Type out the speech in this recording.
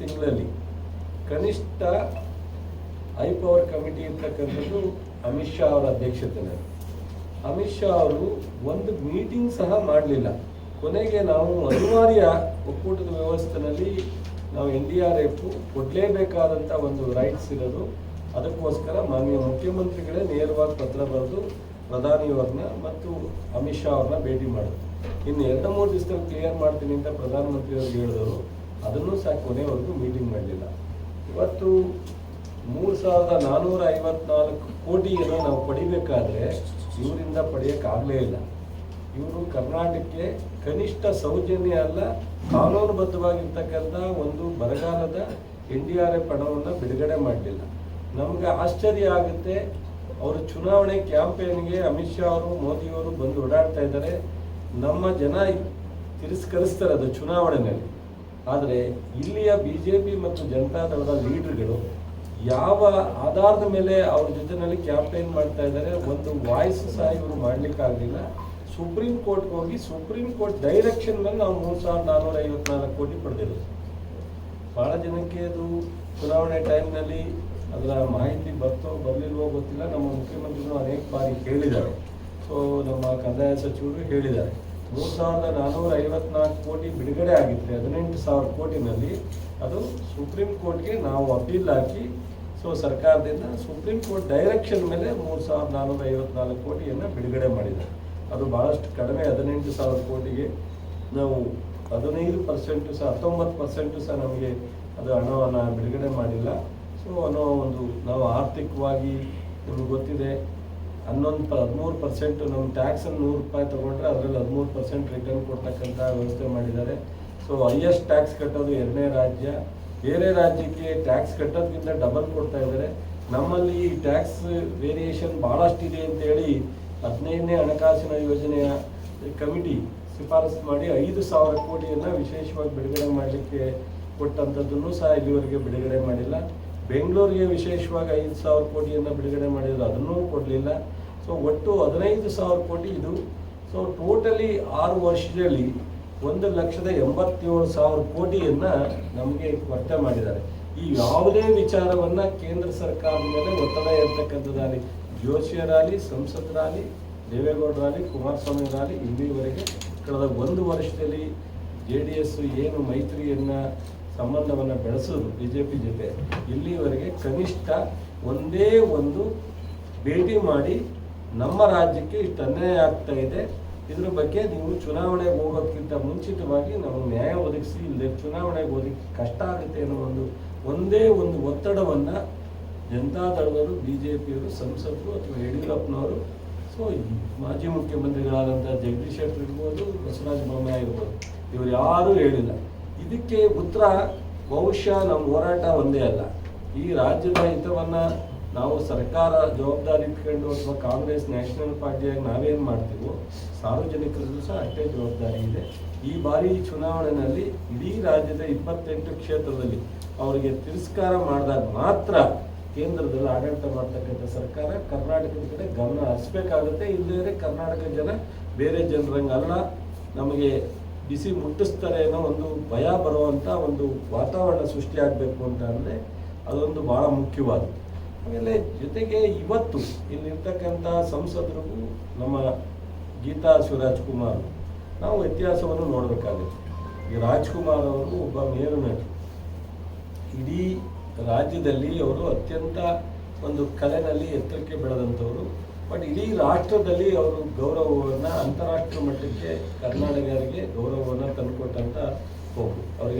ತಿಂಗಳಲ್ಲಿ ಕನಿಷ್ಠ high power committee ಇರ್ತಕ್ಕಂಥದ್ದು ಅಮಿತ್ ಶಾ ಅವರ ಅಧ್ಯಕ್ಷತೆಯಲ್ಲಿ. ಅಮಿತ್ ಶಾ ಅವರು ಒಂದು ಮೀಟಿಂಗ್ ಸಹ ಮಾಡಲಿಲ್ಲ. ಕೊನೆಗೆ ನಾವು ಅನಿವಾರ್ಯ ಒಕ್ಕೂಟದ ವ್ಯವಸ್ಥೆಯಲ್ಲಿ ನಾವು ಎನ್ ಡಿ ಆರ್ ಎಫ್ ಕೊಡಲೇಬೇಕಾದಂಥ ಒಂದು ರೈಟ್ಸ್ ಇರೋದು. ಅದಕ್ಕೋಸ್ಕರ ಮಾನ್ಯ ಮುಖ್ಯಮಂತ್ರಿಗಳೇ ನೇರವಾಗಿ ಪತ್ರ ಬರೆದು ಪ್ರಧಾನಿಯವ್ರನ್ನ ಮತ್ತು ಅಮಿತ್ ಶಾ ಅವ್ರನ್ನ ಭೇಟಿ ಮಾಡಿದ್ರು ಇನ್ನು ಎರಡು ಮೂರು ದಿವಸದಲ್ಲಿ ಕ್ಲಿಯರ್ ಮಾಡ್ತೀನಿ ಅಂತ ಪ್ರಧಾನಮಂತ್ರಿಯವರು ಹೇಳಿದವರು ಅದನ್ನೂ ಸಹ ಕೊನೆವರೆಗೂ ಮೀಟಿಂಗ್ ಮಾಡಲಿಲ್ಲ. ಇವತ್ತು ಮೂರು ಸಾವಿರದ ನಾನ್ನೂರ ಐವತ್ನಾಲ್ಕು ಕೋಟಿಯನ್ನು ನಾವು ಪಡಿಬೇಕಾದ್ರೆ ಇವರಿಂದ ಪಡೆಯೋಕ್ಕಾಗಲೇ ಇಲ್ಲ. ಇವರು ಕರ್ನಾಟಕಕ್ಕೆ ಕನಿಷ್ಠ ಸೌಜನ್ಯ ಅಲ್ಲ, ಕಾನೂನುಬದ್ಧವಾಗಿರ್ತಕ್ಕಂಥ ಒಂದು ಬರಗಾಲದ ಎನ್ ಡಿ ಆರ್ ಎಫ್ ಹಣವನ್ನು ಬಿಡುಗಡೆ ಮಾಡಲಿಲ್ಲ. ನಮ್ಗೆ ಆಶ್ಚರ್ಯ ಆಗುತ್ತೆ, ಅವರು ಚುನಾವಣೆ ಕ್ಯಾಂಪೇನ್ಗೆ ಅಮಿತ್ ಶಾ ಅವರು ಮೋದಿಯವರು ಬಂದು ಓಡಾಡ್ತಾ ಇದ್ದಾರೆ. ನಮ್ಮ ಜನ ತಿರಸ್ಕರಿಸ್ತಾರೆ ಅದು ಚುನಾವಣೆಯಲ್ಲಿ ಆದರೆ ಇಲ್ಲಿಯ ಬಿ ಜೆ ಪಿ ಮತ್ತು ಜನತಾದಳದ ಲೀಡರ್ಗಳು ಯಾವ ಆಧಾರದ ಮೇಲೆ ಅವ್ರ ಜೊತೆನಲ್ಲಿ ಕ್ಯಾಂಪೇನ್ ಮಾಡ್ತಾ ಇದ್ದಾರೆ, ಒಂದು ವಾಯ್ಸ್ ಸಹ ಇವರು ಮಾಡಲಿಕ್ಕಾಗಲಿಲ್ಲ. ಸುಪ್ರೀಂ ಕೋರ್ಟ್ಗೆ ಹೋಗಿ ಸುಪ್ರೀಂ ಕೋರ್ಟ್ ಡೈರೆಕ್ಷನ್ ಮೇಲೆ ನಾವು ಮೂರು ಸಾವಿರದ ನಾನ್ನೂರ ಐವತ್ನಾಲ್ಕು ಕೋಟಿ ಪಡೆದಿರೋದು. ಭಾಳ ಜನಕ್ಕೆ ಅದು ಚುನಾವಣೆ ಟೈಮ್ನಲ್ಲಿ ಅದರ ಮಾಹಿತಿ ಬರ್ತೋ ಬರಲಿಲ್ವೋ ಗೊತ್ತಿಲ್ಲ. ನಮ್ಮ ಮುಖ್ಯಮಂತ್ರಿಗಳು ಅನೇಕ ಬಾರಿ ಹೇಳಿದ್ದಾರೆ. ಸೊ ನಮ್ಮ ಕಂದಾಯ ಸಚಿವರು ಹೇಳಿದ್ದಾರೆ. ಮೂರು ಸಾವಿರದ ನಾನ್ನೂರ ಐವತ್ನಾಲ್ಕು ಕೋಟಿ ಬಿಡುಗಡೆ ಆಗಿತ್ತು ಹದಿನೆಂಟು ಸಾವಿರ ಕೋಟಿನಲ್ಲಿ ಅದು ಸುಪ್ರೀಂ ಕೋರ್ಟ್ಗೆ ನಾವು ಅಪೀಲ್ ಹಾಕಿ, ಸೊ ಸರ್ಕಾರದಿಂದ ಸುಪ್ರೀಂ ಕೋರ್ಟ್ ಡೈರೆಕ್ಷನ್ ಮೇಲೆ ಮೂರು ಸಾವಿರದ ನಾನ್ನೂರ ಐವತ್ನಾಲ್ಕು ಕೋಟಿಯನ್ನು ಬಿಡುಗಡೆ ಮಾಡಿದೆ. ಅದು ಭಾಳಷ್ಟು ಕಡಿಮೆ, ಹದಿನೆಂಟು ಸಾವಿರ ಕೋಟಿಗೆ ನಾವು ಹದಿನೈದು ಪರ್ಸೆಂಟು ಸಹ, ಹತ್ತೊಂಬತ್ತು ಪರ್ಸೆಂಟು ಸಹ ನಮಗೆ ಅದು ಹಣವನ್ನು ಬಿಡುಗಡೆ ಮಾಡಿಲ್ಲ. ಸೊ ಅನ್ನೋ ಒಂದು ನಾವು ಆರ್ಥಿಕವಾಗಿ ನಿಮ್ಗೆ ಗೊತ್ತಿದೆ ಹನ್ನೊಂದು ಪ ಹದಿಮೂರು ಪರ್ಸೆಂಟ್ ನಮ್ಮ ಟ್ಯಾಕ್ಸನ್ನು ನೂರು ರೂಪಾಯಿ ತೊಗೊಂಡ್ರೆ ಅದರಲ್ಲಿ ಹದಿಮೂರು ಪರ್ಸೆಂಟ್ ರಿಟರ್ನ್ ಕೊಡ್ತಕ್ಕಂಥ ವ್ಯವಸ್ಥೆ ಮಾಡಿದ್ದಾರೆ. ಸೊ ಹೈಯೆಸ್ಟ್ ಟ್ಯಾಕ್ಸ್ ಕಟ್ಟೋದು ಎರಡನೇ ರಾಜ್ಯ. ಬೇರೆ ರಾಜ್ಯಕ್ಕೆ ಟ್ಯಾಕ್ಸ್ ಕಟ್ಟೋದ್ಕಿಂತ ಡಬಲ್ ಕೊಡ್ತಾ ಇದ್ದಾರೆ. ನಮ್ಮಲ್ಲಿ ಈ ಟ್ಯಾಕ್ಸ್ ವೇರಿಯೇಷನ್ ಭಾಳಷ್ಟಿದೆ ಅಂತೇಳಿ ಹದಿನೈದನೇ ಹಣಕಾಸಿನ ಯೋಜನೆಯ ಕಮಿಟಿ ಶಿಫಾರಸು ಮಾಡಿ ಐದು ಸಾವಿರ ಕೋಟಿಯನ್ನು ವಿಶೇಷವಾಗಿ ಬಿಡುಗಡೆ ಮಾಡಲಿಕ್ಕೆ ಕೊಟ್ಟಂಥದ್ದನ್ನು ಸಹ ಇಲ್ಲಿವರೆಗೆ ಬಿಡುಗಡೆ ಮಾಡಿಲ್ಲ. ಬೆಂಗಳೂರಿಗೆ ವಿಶೇಷವಾಗಿ ಐದು ಸಾವಿರ ಕೋಟಿಯನ್ನು ಬಿಡುಗಡೆ ಮಾಡಿದ್ರು, ಅದನ್ನೂ ಕೊಡಲಿಲ್ಲ. ಸೊ ಒಟ್ಟು ಹದಿನೈದು ಸಾವಿರ ಕೋಟಿ ಇದು. ಸೊ ಟೋಟಲಿ ಆರು ವರ್ಷದಲ್ಲಿ ಒಂದು ಲಕ್ಷದ ಎಂಬತ್ತೇಳು ಸಾವಿರ ಕೋಟಿಯನ್ನು ನಮಗೆ ಕೊರತೆ ಮಾಡಿದ್ದಾರೆ. ಈ ಯಾವುದೇ ವಿಚಾರವನ್ನು ಕೇಂದ್ರ ಸರ್ಕಾರದ ಮೇಲೆ ಒತ್ತಡ ಇರ್ತಕ್ಕಂಥದ್ದಾಗಲಿ ಜೋಶಿಯರಾಗಲಿ, ಸಂಸದರಾಗಲಿ, ದೇವೇಗೌಡರಾಗಲಿ, ಕುಮಾರಸ್ವಾಮಿಯವರಾಗಲಿ ಇಲ್ಲಿವರೆಗೆ ಕಳೆದ ಒಂದು ವರ್ಷದಲ್ಲಿ ಜೆ ಡಿ ಎಸ್ ಏನು ಮೈತ್ರಿಯನ್ನು ಸಂಬಂಧವನ್ನು ಬೆಳೆಸೋದು ಬಿ ಜೆ ಪಿ ಜೊತೆ ಇಲ್ಲಿವರೆಗೆ ಕನಿಷ್ಠ ಒಂದೇ ಒಂದು ಭೇಟಿ ಮಾಡಿ ನಮ್ಮ ರಾಜ್ಯಕ್ಕೆ ಇಷ್ಟು ಅನ್ಯಾಯ ಆಗ್ತಾ ಇದೆ. ಇದ್ರ ಬಗ್ಗೆ ನೀವು ಚುನಾವಣೆಗೆ ಹೋಗೋಕ್ಕಿಂತ ಮುಂಚಿತವಾಗಿ ನಾವು ನ್ಯಾಯ ಒದಗಿಸಿ ಇಲ್ಲದೆ ಚುನಾವಣೆಗೆ ಹೋಗಲಿಕ್ಕೆ ಕಷ್ಟ ಆಗುತ್ತೆ ಅನ್ನೋ ಒಂದು ಒಂದೇ ಒಂದು ಒತ್ತಡವನ್ನು ಜನತಾದಳದವರು ಬಿ ಜೆ ಪಿಯವರು ಸಂಸದರು ಅಥವಾ ಯಡಿಯೂರಪ್ಪನವರು, ಸೊ ಮಾಜಿ ಮುಖ್ಯಮಂತ್ರಿಗಳಾದಂಥ ಜಗದೀಶ್ ಶೆಟ್ಟರ್ ಇರ್ಬೋದು, ಬಸವರಾಜ ಬೊಮ್ಮಾಯಿ ಇರ್ಬೋದು ಇವರು ಯಾರೂ ಹೇಳಿಲ್ಲ. ಇದಕ್ಕೆ ಉತ್ತರ ಬಹುಶಃ ನಮ್ಮ ಹೋರಾಟ ಒಂದೇ ಅಲ್ಲ. ಈ ರಾಜ್ಯದ ಹಿತವನ್ನು ನಾವು ಸರ್ಕಾರ ಜವಾಬ್ದಾರಿ ಇಟ್ಕೊಂಡು ಅಥವಾ ಕಾಂಗ್ರೆಸ್ ನ್ಯಾಷನಲ್ ಪಾರ್ಟಿಯಾಗಿ ನಾವೇನು ಮಾಡ್ತೀವೋ ಸಾರ್ವಜನಿಕರದ್ದು ಸಹ ಅಷ್ಟೇ ಜವಾಬ್ದಾರಿ ಇದೆ. ಈ ಬಾರಿ ಚುನಾವಣೆಯಲ್ಲಿ ಇಡೀ ರಾಜ್ಯದ ಇಪ್ಪತ್ತೆಂಟು ಕ್ಷೇತ್ರದಲ್ಲಿ ಅವರಿಗೆ ತಿರಸ್ಕಾರ ಮಾಡಿದಾಗ ಮಾತ್ರ ಕೇಂದ್ರದಲ್ಲಿ ಆಡಳಿತ ಮಾಡ್ತಕ್ಕಂಥ ಸರ್ಕಾರ ಕರ್ನಾಟಕದ ಕಡೆ ಗಮನ ಹರಿಸ್ಬೇಕಾಗುತ್ತೆ. ಇಲ್ಲದೇ ಕರ್ನಾಟಕ ಜನ ಬೇರೆ ಜನರಂಗೆ ಅಲ್ಲ. ನಮಗೆ ಬಿಸಿ ಮುಟ್ಟಿಸ್ತಾರೆ ಅನ್ನೋ ಒಂದು ಭಯ ಬರುವಂಥ ಒಂದು ವಾತಾವರಣ ಸೃಷ್ಟಿಯಾಗಬೇಕು ಅಂತ ಅಂದರೆ ಅದೊಂದು ಭಾಳ ಮುಖ್ಯವಾದ ಆಮೇಲೆ ಜೊತೆಗೆ ಇವತ್ತು ಇಲ್ಲಿರ್ತಕ್ಕಂಥ ಸಂಸದರಿಗೂ ನಮ್ಮ ಗೀತಾ ಶಿವರಾಜ್ ಕುಮಾರ್ ನಾವು ವ್ಯತ್ಯಾಸವನ್ನು ನೋಡಬೇಕಾಗುತ್ತೆ. ಈ ರಾಜ್ಕುಮಾರ್ ಅವರು ಒಬ್ಬ ಮೇರು ನಟಿ. ಇಡೀ ರಾಜ್ಯದಲ್ಲಿ ಅವರು ಅತ್ಯಂತ ಒಂದು ಕಲೆನಲ್ಲಿ ಎತ್ತರಕ್ಕೆ ಬೆಳೆದಂಥವರು. ಬಟ್ ಇಡೀ ರಾಷ್ಟ್ರದಲ್ಲಿ ಅವರು ಗೌರವವನ್ನು ಅಂತಾರಾಷ್ಟ್ರೀಯ ಮಟ್ಟಕ್ಕೆ ಕರ್ನಾಟಕರಿಗೆ ಗೌರವವನ್ನು ತಂದುಕೊಟ್ಟಂಥ ಹೋಗು. ಅವರಿಗೆ